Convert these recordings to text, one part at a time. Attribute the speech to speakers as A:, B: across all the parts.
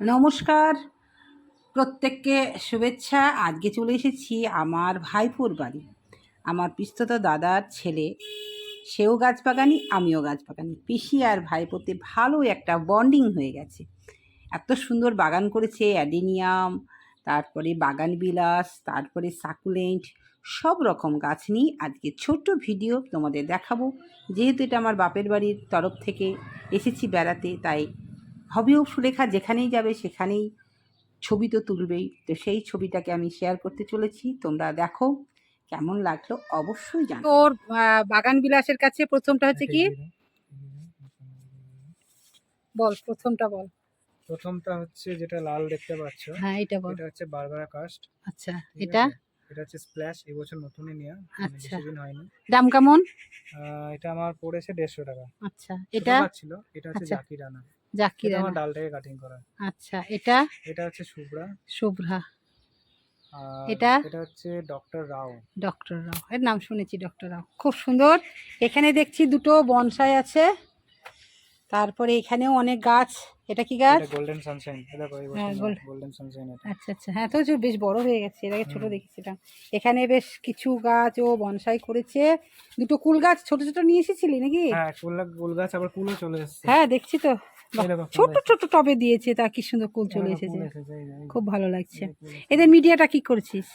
A: নমস্কার। প্রত্যেককে শুভেচ্ছা। আজকে চলে এসেছি আমার ভাইপোর বাড়ি। আমার পিস্তত দাদার ছেলে। সেও গাছ বাগানি আমিও গাছ বাগানি পিসি আর ভাইপোতে ভালো একটা বন্ডিং হয়ে গেছে। এত সুন্দর বাগান করেছে, অ্যাডিনিয়াম, তারপরে বাগান বিলাস, তারপরে সাকুলেন্ট, সব রকম গাছ নিয়ে আজকে ছোট্ট ভিডিও তোমাদের দেখাবো। যেহেতু এটা আমার বাপের বাড়ির তরফ থেকে এসেছি বেড়াতে, তাই হবেও সুলেখা যেখানেই যাবে সেখানেই ছবি তো তুলবেই। তো সেই ছবিটাকে আমি শেয়ার করতে চলেছি। তোমরা দেখো কেমন লাগল অবশ্যই জানো। তোর বাগান বিলাসের কাছে প্রথমটা হচ্ছে কি? বল প্রথমটা বল।
B: প্রথমটা হচ্ছে যেটা লাল দেখতে পাচ্ছ
A: হ্যাঁ এটা বল।
B: এটা হচ্ছে বারবারা কাস্ট
A: আচ্ছা এটা?
B: এটা হচ্ছে স্প্ল্যাশ এবছর নতুনই নেওয়া মানে
A: আচ্ছা।
B: দিন হয়নি।
A: দাম কেমন?
B: এটা আমার পড়েছে দেড়শো টাকা।
A: আচ্ছা এটা?
B: ছিল এটা হচ্ছে
A: আচ্ছা।
B: জাকি রানা।
A: জাকির
B: আমার ডাল থেকে কাটিং করা।
A: আচ্ছা এটা?
B: এটা হচ্ছে শুভ্রা।
A: শুভ্রা। এটা?
B: এটা হচ্ছে ডক্টর রাও।
A: ডক্টর রাও। এর নাম শুনেছি ডক্টর রাও। খুব সুন্দর। এখানে দেখছি দুটো বনসাই আছে। তারপরে এখানেও অনেক গাছ। এটা কি গাছ?
B: গোল্ডেন সানশাইন গোল্ডেন সানশাইন
A: আচ্ছা আচ্ছা। হ্যাঁ তো বেশ বড় হয়ে গেছে। এর আগে ছোট। দেখেছিলাম। এখানে বেশ কিছু গাছ ও বনসাই করেছে। দুটো কুল গাছ ছোট ছোট নিয়ে এসেছিলি নাকি?
B: হ্যাঁ ফুল ফুল গাছ আবার কুলও চলে এসেছে।
A: হ্যাঁ দেখছি তো। ছোট ছোট টবে দিয়েছে তা কি সুন্দর কুল চলে এসেছে।
B: ফুল এসেছে,
A: খুব ভালো লাগছে। এদের মিডিয়াটা কি করছিস?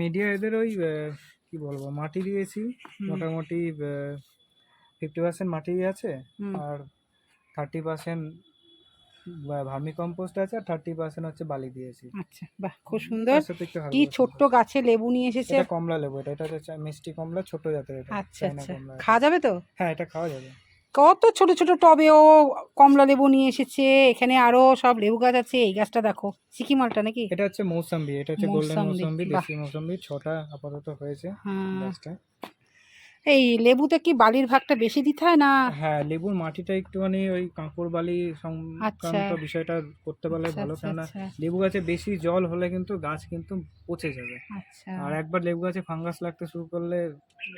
B: মিডিয়া এদের ওই কি বলব মাটি দিয়েছি। মোটামুটি ফিফটি পার্সেন্ট মাটি আছে আর থার্টি পার্সেন্ট ভার্মি কম্পোস্ট আছে আর থার্টি পার্সেন্ট হচ্ছে বালি দিয়েছি।
A: আচ্ছা বাহ খুব সুন্দর। কি ছোট্ট গাছে লেবু নিয়ে এসেছে?
B: এটা কমলা লেবু এটা এটা হচ্ছে মিষ্টি কমলা ছোট জাতের এটা
A: আচ্ছা আচ্ছা। খাওয়া যাবে তো?
B: হ্যাঁ এটা খাওয়া যাবে।
A: কত ছোট ছোট টবে ও কমলা লেবু নিয়ে এসেছে। এখানে আরও সব লেবু গাছ আছে। এই গাছটা দেখো। সিকি মালটা নাকি?
B: এটা হচ্ছে মৌসাম্বি। এটা হচ্ছে গোল্ডেন
A: মৌসাম্বি,
B: দেশি মৌসাম্বি। ছটা আপাতত হয়েছে
A: হ্যাঁ।
B: গাছটা।
A: এই লেবুতে কি বালির ভাগটা বেশি দিতে হয় না?
B: হ্যাঁ লেবুর মাটিটা একটুখানি ওই কাঁকড় বালি সংক্রান্ত
A: আচ্ছা।
B: বিষয়টা করতে পারলে
A: আচ্ছা,
B: ভালো।
A: আচ্ছা,
B: কেননা লেবু গাছে বেশি জল হলে কিন্তু গাছ কিন্তু পচে যাবে।
A: আচ্ছা।
B: আর একবার লেবু গাছে ফাঙ্গাস লাগতে শুরু করলে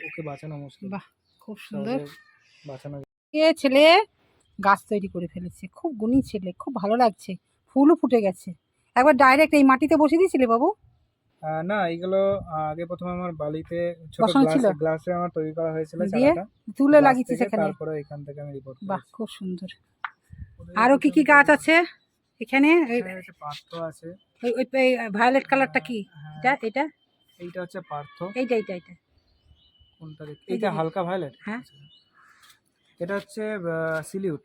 B: ওকে বাঁচানো মুশকিল।
A: বাহ খুব সুন্দর।
B: বাঁচানো
A: এ ছেলে? গাছ তৈরি করে ফেলেছে। খুব গুণী ছেলে খুব ভালো লাগছে। ফুলও ফুটে গেছে। একবার ডাইরেক্ট এই মাটিতে বসে দিয়েছিলে বাবু?
B: না এগুলো আগে প্রথমে আমার বালিতে ছোট? গ্লাসে গ্লাসে আমার তৈরি করা হয়েছিল
A: দিয়ে তুলে
B: থেকে
A: এখানে?
B: তারপরে এখান থেকে আমি রিপোর্ট
A: বাহ খুব সুন্দর। আরও কি কি গাছ আছে এখানে? এই-
B: পার্থ আছে।
A: ওই- ওই ভায়োলেট কালারটা কি?
B: হ্যাঁ,
A: এটা এটা?
B: এইটা হচ্ছে পার্থ।
A: এইটা এইটা এইটা।
B: কোনটা এইটা হালকা ভায়োলেট
A: হ্যাঁ।
B: এটা হচ্ছে সিলিউট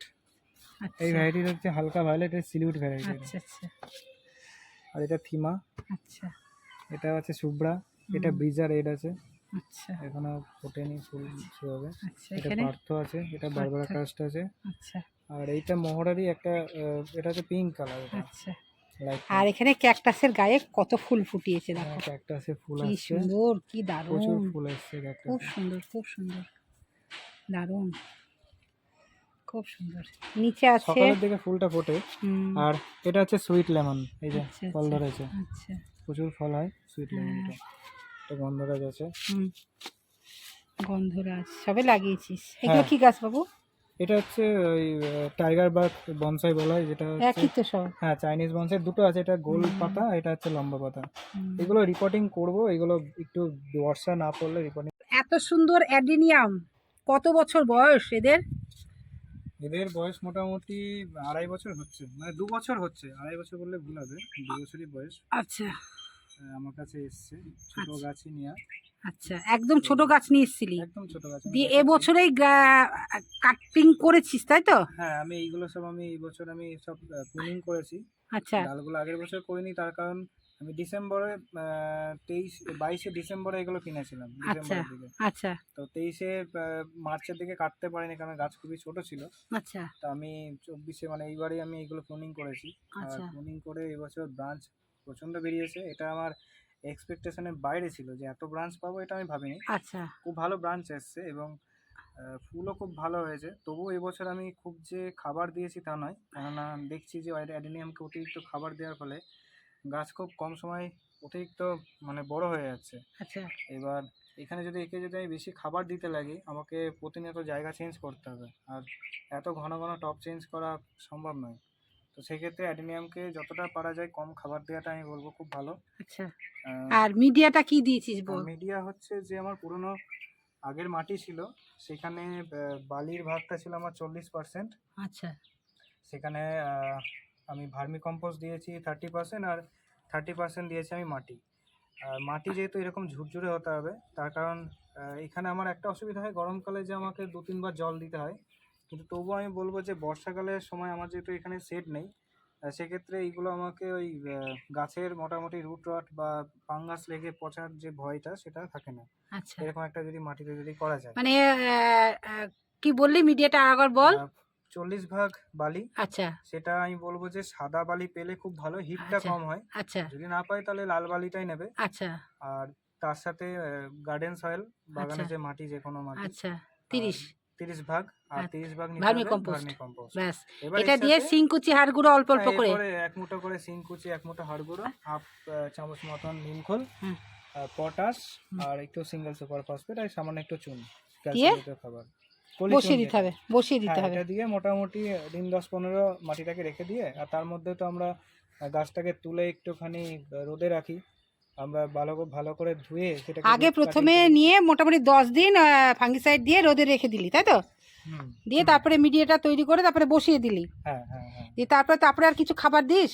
A: আচ্ছা।
B: এই ভ্যারাইটিটা হচ্ছে হালকা ভায়োলেট এর সিলিউট ভ্যারাইটি
A: আচ্ছা আচ্ছা।
B: আর এটা থিমা
A: আচ্ছা।
B: এটা আছে সুব্রা। এটা। ব্রিজা রেড আছে।
A: আচ্ছা।
B: এখনও ফোটেনি ফুল হবে।
A: আচ্ছা
B: এটা পার্থ আছে। এটা বারবারা। কাস্ট আছে।
A: আচ্ছা।
B: আর এইটা মোহরারই একটা এটা হচ্ছে পিঙ্ক কালার
A: আচ্ছা। আর এখানে ক্যাকটাসের গায়ে কত ফুল ফুটিয়েছে দেখো।
B: একটা আছে ফুল
A: কি সুন্দর কি দারুণ।
B: প্রচুর ফুল আসছে
A: খুব সুন্দর খুব সুন্দর। দারুণ। খুব সুন্দর। নিচে আছে
B: সকালের দিকে ফুলটা ফোটে। আর এটা হচ্ছে সুইট লেমন এই যে
A: আচ্ছা,
B: ফল
A: আচ্ছা।
B: ধরেছে।
A: আচ্ছা।
B: প্রচুর ফল হয় সুইট লেমন
A: হ্যাঁ।
B: এটা গন্ধরাজ আছে।
A: গন্ধরাজ সবে লাগিয়েছিস। এগুলো
B: হ্যাঁ।
A: কি গাছ বাবু?
B: এটা হচ্ছে ওই টাইগার বাগ বনসাই বলা হয় যেটা
A: একই তো সব।
B: হ্যাঁ চাইনিজ বনসাই দুটো আছে এটা গোল পাতা এটা হচ্ছে লম্বা পাতা। এগুলো রিপোর্টিং করব এগুলো একটু বর্ষা না পড়লে রিপোর্টিং
A: এত সুন্দর অ্যাডিনিয়াম কত বছর বয়স এদের?
B: এদের বয়স মোটামুটি আড়াই বছর হচ্ছে। মানে দু বছর হচ্ছে। আড়াই বছর বললে ভুল হবে। দু বছরই বয়স।
A: আচ্ছা।
B: আমার কাছে এসছে। ছোট
A: আচ্ছা।
B: গাছই নিয়ে।
A: আচ্ছা। একদম ছোট গাছ নিয়ে এসেছিলি?
B: একদম ছোট গাছ
A: দিয়ে। এবছরেই কাটিং করেছিস তাই তো?
B: হ্যাঁ আমি এইগুলো সব আমি এই বছর আমি সব প্রুনিং করেছি।
A: আচ্ছা।
B: ডালগুলো আগের বছর করিনি তার কারণ আমি ডিসেম্বরে তেইশ বাইশে ডিসেম্বরে এগুলো কিনেছিলাম ডিসেম্বরের দিকে।
A: আচ্ছা।
B: তো তেইশে মার্চের দিকে কাটতে পারিনি কারণ গাছ খুবই ছোট ছিল।
A: আচ্ছা।
B: তো আমি চব্বিশে মানে এইবারে আমি এগুলো প্রুনিং করেছি। আর
A: আচ্ছা।
B: প্রুনিং করে এবছর ব্রাঞ্চ প্রচণ্ড বেরিয়েছে। এটা আমার এক্সপেকটেশনের বাইরে ছিল যে এত ব্রাঞ্চ পাবো এটা আমি ভাবিনি।
A: আচ্ছা।
B: খুব ভালো ব্রাঞ্চ এসছে এবং ফুলও খুব ভালো হয়েছে। তবুও এবছর আমি খুব যে খাবার দিয়েছি তা নয়। কেননা দেখছি যে অ্যাডেনিয়ামকে অতিরিক্ত খাবার দেওয়ার ফলে গাছ খুব কম সময় অতিরিক্ত মানে বড় হয়ে যাচ্ছে।
A: আচ্ছা।
B: এবার এখানে যদি একে যদি আমি বেশি খাবার দিতে লাগি আমাকে প্রতিনিয়ত জায়গা চেঞ্জ করতে হবে। আর এত ঘন ঘন টপ চেঞ্জ করা সম্ভব নয়। তো সেক্ষেত্রে অ্যাডিনিয়ামকে যতটা পারা যায় কম খাবার দেওয়াটা আমি বলব খুব ভালো।
A: আচ্ছা। আর মিডিয়াটা কি দিয়েছিস বল?
B: মিডিয়া হচ্ছে যে আমার পুরনো আগের মাটি ছিল সেখানে বালির ভাগটা ছিল আমার চল্লিশ পার্সেন্ট
A: আচ্ছা।
B: সেখানে আমি ভার্মি কম্পোস্ট দিয়েছি থার্টি পার্সেন্ট আর থার্টি পার্সেন্ট দিয়েছি আমি মাটি। আর মাটি যেহেতু এরকম ঝুরঝুরে হতে হবে তার কারণ এখানে আমার একটা অসুবিধা হয় গরমকালে যে আমাকে দু তিনবার জল দিতে হয়। কিন্তু তবুও আমি বলব যে বর্ষাকালের সময় আমার যেহেতু এখানে সেট নেই সেক্ষেত্রে এইগুলো আমাকে ওই গাছের মোটামুটি রুট রট বা ফাঙ্গাস লেগে পচার যে ভয়টা সেটা থাকে না।
A: আচ্ছা।
B: এরকম একটা যদি মাটিতে যদি করা যায়।
A: মানে কি বললি? মিডিয়াটা আরেকবার বল।
B: চল্লিশ ভাগ বালি।
A: আচ্ছা।
B: সেটা আমি বলব যে সাদা বালি পেলে খুব ভালো হিটটা
A: আচ্ছা।
B: কম হয়।
A: আচ্ছা।
B: যদি না পাই তাহলে লাল বালিটাই নেবে।
A: আচ্ছা।
B: আর তার সাথে গার্ডেন সয়েল বাগানের
A: আচ্ছা।
B: যে মাটি যে কোনো মাটি।
A: আচ্ছা তিরিশ।
B: তিরিশ ভাগ আর
A: আচ্ছা।
B: তিরিশ ভাগ
A: ভার্মি
B: কম্পোস্ট।
A: ব্যাস। এটা দিয়ে সিংকুচি হাড় গুঁড়ো অল্প অল্প
B: হ্যাঁ,
A: করে।
B: এক মুঠো করে সিংকুচি এক মুঠো হাড় গুঁড়ো হাফ চামচ মতন নিমখোল। পটাশ আর একটু সিঙ্গেল সুপার ফসফেট আর সামান্য একটু চুন ক্যালসিয়াম খাবার।
A: বসিয়ে দিতে হবে বসিয়ে দিতে
B: হ্যাঁ,
A: হবে।
B: এটা দিয়ে মোটামুটি দিন দশ পনেরো মাটিটাকে রেখে দিয়ে আর তার মধ্যে তো আমরা গাছটাকে তুলে একটুখানি রোদে রাখি। আমরা ভালো ভালো করে ধুয়ে সেটাকে
A: আগে প্রথমে নিয়ে মোটামুটি দশ দিন ফাঙ্গিসাইড দিয়ে রোদে রেখে দিলি তাই তো? দিয়ে তারপরে মিডিয়াটা তৈরি করে তারপরে বসিয়ে দিলি।
B: হ্যাঁ হ্যাঁ হ্যাঁ।
A: দিয়ে তারপরে তারপরে আর কিছু খাবার দিস?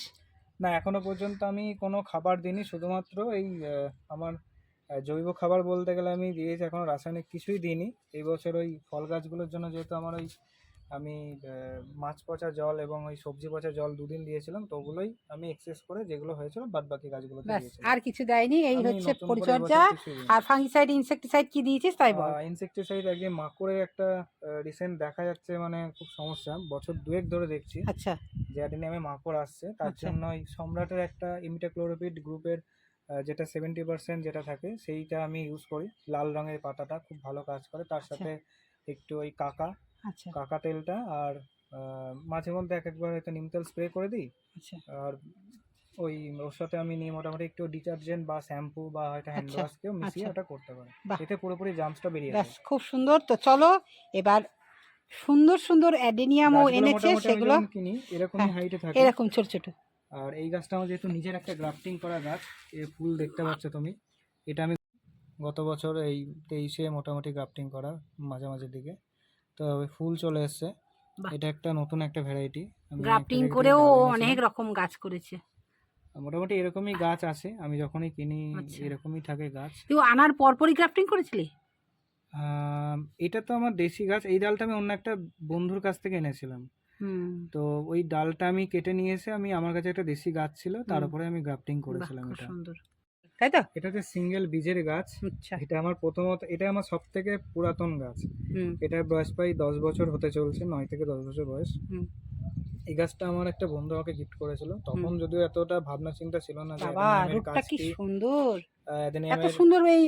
B: না এখনও পর্যন্ত আমি কোনো খাবার দিইনি শুধুমাত্র এই আমার জৈব খাবার বলতে গেলে আমি দিয়েছি এখনও রাসায়নিক কিছুই দিইনি। এই বছর ওই ফল গাছগুলোর জন্য যেহেতু আমার ওই আমি মাছ পচা জল এবং ওই সবজি পচা জল দুদিন দিয়েছিলাম তো ওগুলোই আমি এক্সেস করে যেগুলো হয়েছিল বাদ বাকি দিয়েছিলাম।
A: আর কিছু দেয়নি এই হচ্ছে পরিচর্যা। আর ফাঙ্গিসাইড ইনসেকটিসাইড কি দিয়েছিস তাই বল।
B: ইনসেকটিসাইড একদিন মাকড়ের একটা রিসেন্ট দেখা যাচ্ছে মানে খুব সমস্যা বছর দুয়েক ধরে দেখছি।
A: আচ্ছা।
B: যে আমি মাকড় আসছে তার
A: আচ্ছা।
B: জন্য ওই সম্রাটের একটা ইমিটাক্লোরোপিড গ্রুপের যেটা সেভেন্টি পার্সেন্ট যেটা থাকে সেইটা আমি ইউজ করি। লাল রঙের পাতাটা খুব ভালো কাজ করে। তার
A: আচ্ছা।
B: সাথে একটু ওই কাকা
A: আচ্ছা।
B: কাকা তেলটা আর মাঝে মধ্যে এক একবার হয়তো নিম তেল স্প্রে করে দিই।
A: আচ্ছা।
B: আর ওই ওর সাথে আমি নিয়ে মোটামুটি একটু ডিটারজেন্ট বা শ্যাম্পু বা হয়তো হ্যান্ড ওয়াশকেও মিশিয়ে। ওটা করতে পারি। এতে পুরোপুরি জামসটা বেরিয়ে যায়
A: খুব সুন্দর। তো চলো এবার সুন্দর সুন্দর অ্যাডেনিয়ামও এনেছে সেগুলো
B: কিনি এরকমই
A: হ্যাঁ,
B: হাইটে থাকে।
A: এরকম ছোট ছোট।
B: আর এই গাছটা আমার যেহেতু নিজের একটা গ্রাফটিং করা গাছ এ ফুল দেখতে পাচ্ছ তুমি। এটা আমি গত বছর এই তেইশে মোটামুটি গ্রাফটিং করা মাঝামাঝির দিকে। তো ফুল চলে এসছে। এটা একটা নতুন একটা ভ্যারাইটি
A: গ্রাফটিং করেও অনেক রকম গাছ করেছে।
B: মোটামুটি এরকমই গাছ আছে। আমি যখনই কিনি
A: আচ্ছা।
B: এরকমই থাকে গাছ।
A: তুই আনার পরপরই গ্রাফটিং করেছিলি?
B: এটা তো আমার দেশি গাছ। এই ডালটা আমি অন্য একটা বন্ধুর কাছ থেকে এনেছিলাম। তো ওই ডালটা আমি কেটে নিয়ে এসে আমি আমার কাছে একটা দেশি গাছ ছিল তার। উপরে আমি গ্রাফটিং করেছিলাম এটা।
A: সুন্দর। তাই তো?
B: এটা হচ্ছে সিঙ্গেল বীজের গাছ
A: আচ্ছা।
B: এটা আমার প্রথমত এটা আমার সব থেকে পুরাতন গাছ।
A: হুম।
B: এটার বয়স প্রায় দশ বছর হতে চলছে নয় থেকে দশ বছর বয়স।
A: হুম।
B: এই গাছটা আমার একটা বন্ধু আমাকে গিফট করেছিল তখন যদিও এতটা ভাবনা চিন্তা ছিল না যে
A: বাবা রূপটা কি সুন্দর। এত সুন্দর এই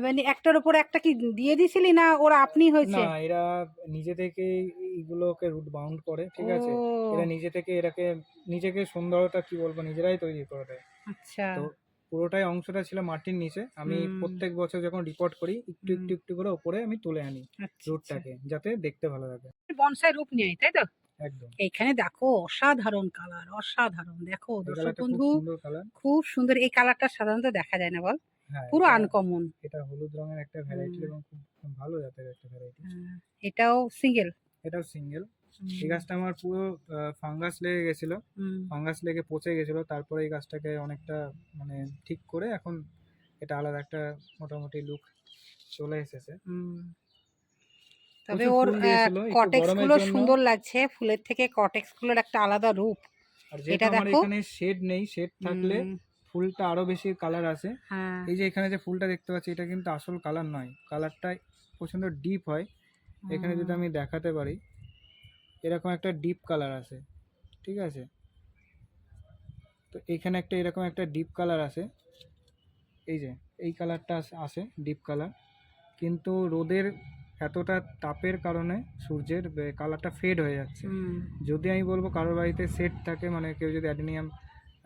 A: মানে একটার উপর একটা কি দিয়ে দিছিলি না ওরা আপনি হয়েছে?
B: না এরা নিজে থেকে এইগুলোকে রুট বাউন্ড করে ঠিক আছে? এরা নিজে থেকে এরাকে নিজেকে সুন্দরতা কি বলব নিজেরাই তৈরি করে দেয়।
A: আচ্ছা।
B: তো পুরোটাই অংশটা ছিল মাটির নিচে। আমি প্রত্যেক বছর যখন রিপোর্ট করি একটু একটু একটু করে উপরে আমি তুলে আনি
A: আচ্ছা,
B: রুটটাকে যাতে দেখতে ভালো লাগে।
A: আচ্ছা। বনসাই রূপ নেই তাই তো?
B: একদম।
A: এইখানে দেখো অসাধারণ কালার অসাধারণ। দেখো দর্শক
B: খুব
A: বন্ধু
B: সুন্দর
A: খুব সুন্দর। এই কালারটা সাধারণত দেখা যায় না বল?
B: হ্যাঁ
A: পুরো আনকমন
B: এটা হলুদ রঙের একটা ভ্যারাইটি এবং খুব ভালো জাতের একটা ভ্যারাইটি
A: এটাও সিঙ্গেল
B: এটাও সিঙ্গেল এই গাছটা আমার পুরো ফাঙ্গাস লেগে গেছিল। ফাঙ্গাস লেগে পচে গেছিল। তারপরে এই গাছটাকে অনেকটা মানে ঠিক করে এখন এটা আলাদা একটা মোটামুটি লুক চলে এসেছে।
A: তবে ওর
B: কটেক্সগুলো
A: সুন্দর লাগছে। ফুলের থেকে কটেক্সগুলোর একটা আলাদা রূপ। এটা দেখো।
B: এখানে শেড নেই শেড থাকলে ফুলটা আরও বেশি কালার আসে।
A: হ্যাঁ।
B: এই যে এখানে যে ফুলটা দেখতে পাচ্ছি এটা কিন্তু আসল কালার নয়। কালারটা প্রচণ্ড ডিপ হয়। এখানে যদি আমি দেখাতে পারি এরকম একটা ডিপ কালার আছে ঠিক আছে? তো এখানে একটা এরকম একটা ডিপ কালার আছে এই যে এই কালারটা আসে ডিপ কালার কিন্তু রোদের এতটা তাপের কারণে সূর্যের কালারটা ফেড হয়ে যাচ্ছে। যদি আমি বলব কারোর বাড়িতে সেট থাকে মানে কেউ যদি অ্যাডিনিয়াম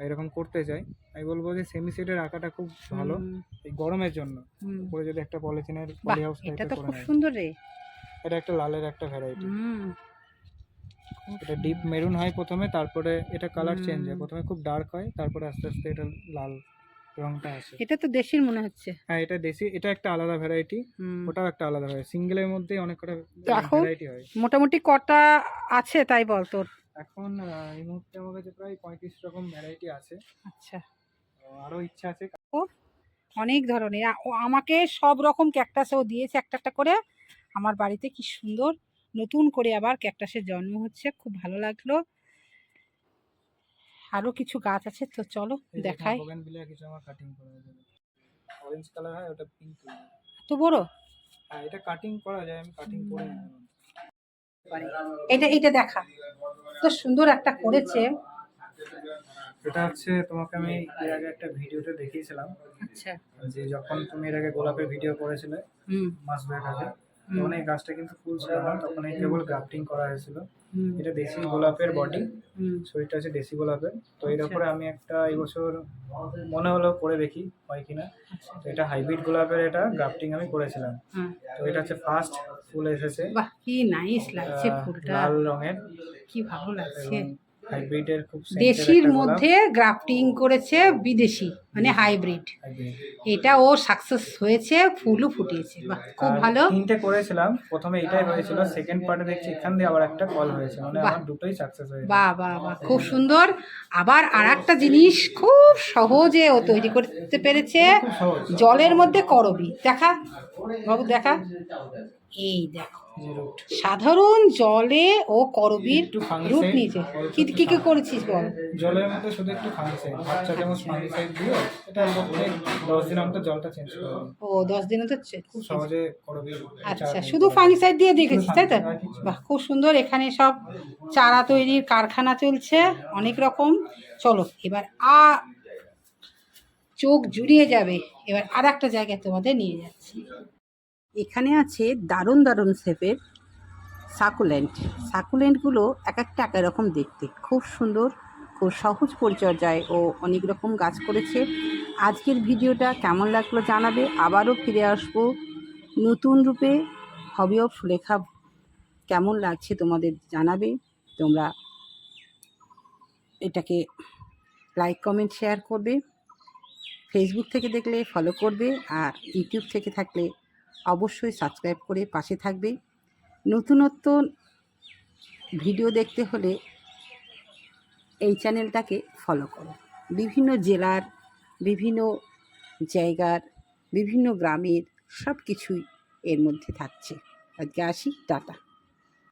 B: এরকম করতে চায় আমি বলব যে সেমি সেটের রাখাটা খুব ভালো এই গরমের জন্য। উপরে যদি একটা পলিথিনের পলি হাউস
A: এটা
B: টাইপের
A: তো খুব সুন্দর রে।
B: এটা একটা লালের একটা ভ্যারাইটি
A: হুম।
B: এটা ডিপ মেরুন হয় প্রথমে তারপরে এটা কালার চেঞ্জ হয়। প্রথমে খুব ডার্ক হয় তারপরে আস্তে আস্তে এটা লাল রংটা আসে।
A: এটা তো দেশির মনে হচ্ছে।
B: হ্যাঁ এটা দেশি এটা একটা আলাদা ভ্যারাইটি। ওটাও একটা আলাদা ভ্যারাইটি সিঙ্গেলের মধ্যে অনেক কটা ভ্যারাইটি হয়।
A: মোটামুটি কটা আছে তাই বল তোর?
B: এখন এই মুহূর্তে আমার কাছে প্রায় পঁয়ত্রিশ রকম ভ্যারাইটি আছে।
A: আচ্ছা।
B: তো আরও ইচ্ছা আছে।
A: অনেক ধরনের। আমাকে সব রকম ক্যাকটাসও দিয়েছে একটা একটা করে। আমার বাড়িতে কি সুন্দর নতুন করে আবার ক্যাকটাসের জন্ম হচ্ছে খুব ভালো লাগল। আরও কিছু গাছ আছে তো চলো দেখাই।
B: হয়
A: তো বড়?
B: হ্যাঁ এটা কাটিং করা যায় আমি কাটিং করে
A: এটা এটা দেখা। তো সুন্দর একটা করেছে।
B: এটা হচ্ছে তোমাকে আমি এর আগে একটা ভিডিওতে দেখিয়েছিলাম।
A: আচ্ছা।
B: যে যখন তুমি এর আগে গোলাপের ভিডিও করেছিলে
A: হুম।
B: মাস ব্যাক আগে। তখন এই গাছটা কিন্তু ফুল না তখন এই কেবল গ্রাফটিং করা হয়েছিল। এটা দেশি গোলাপের বডি শরীরটা হচ্ছে দেশি গোলাপের। তো এর
A: আচ্ছা।
B: উপরে আমি একটা এই বছর মনে হলো করে দেখি হয় কিনা। তো এটা হাইব্রিড গোলাপের এটা গ্রাফটিং আমি করেছিলাম। তো এটা হচ্ছে ফার্স্ট ফুল এসেছে।
A: বাহ কি নাইস লাগছে ফুলটা।
B: লাল রঙের।
A: কি ভালো লাগছে।
B: হাইব্রিডের খুব
A: দেশির মধ্যে গ্রাফটিং করেছে বিদেশি মানে হাইব্রিড এটা ও সাকসেস হয়েছে ফুলও ফুটিয়েছে। বাহ খুব ভালো।
B: তিনটে করেছিলাম প্রথমে এটাই হয়েছিল সেকেন্ড পার্টে দেখছি এখান দিয়ে আবার একটা কল হয়েছে মানে। আমার দুটোই সাকসেস হয়েছে।
A: বাহ বাহ বাহ খুব সুন্দর। আবার আর একটা জিনিস খুব সহজে ও তৈরি করতে পেরেছে জলের মধ্যে করবি। দেখা বাবু দেখা। এই দেখো। সাধারণ জলে ও করবির রূপ
B: fungicide,
A: নিয়েছে। কি কি কি করেছিস বল?
B: জলের মধ্যে শুধু একটু ফাঙ্গিসাইড বাচ্চা যেমন ফাঙ্গিসাইড দিয়ে এটা প্রত্যেক দশ দিন অন্তর জলটা চেঞ্জ করে দিই।
A: ও দশ দিনে তো চে-
B: খুব সহজে করবি
A: আচ্ছা শুধু ফাঙ্গিসাইড দিয়ে দেখেছিস তাই তো। বাহ খুব সুন্দর। এখানে সব চারা তৈরির কারখানা চলছে অনেক রকম। চলো এবার আ চোখ জুড়িয়ে যাবে। এবার আর একটা জায়গায় তোমাদের নিয়ে যাচ্ছি। এখানে আছে দারুণ দারুণ শেপের সাকুলেন্ট। সাকুলেন্টগুলো এক একটা এক রকম দেখতে। খুব সুন্দর, খুব সহজ পরিচর্যায় ও অনেক রকম গাছ করেছে। আজকের ভিডিওটা কেমন লাগল জানাবে। আবারও ফিরে আসব নতুন রূপে। হবি অফ সুলেখা, কেমন লাগছে তোমাদের জানাবে। তোমরা এটাকে লাইক কমেন্ট শেয়ার করবে। ফেসবুক থেকে দেখলে ফলো করবে আর ইউটিউব থেকে থাকলে অবশ্যই সাবস্ক্রাইব করে পাশে থাকবে। নতুনত্ব ভিডিও দেখতে হলে এই চ্যানেলটাকে ফলো করো। বিভিন্ন জেলার, বিভিন্ন জায়গার, বিভিন্ন গ্রামের সব কিছুই এর মধ্যে থাকছে। আজকে আসি, টাটা।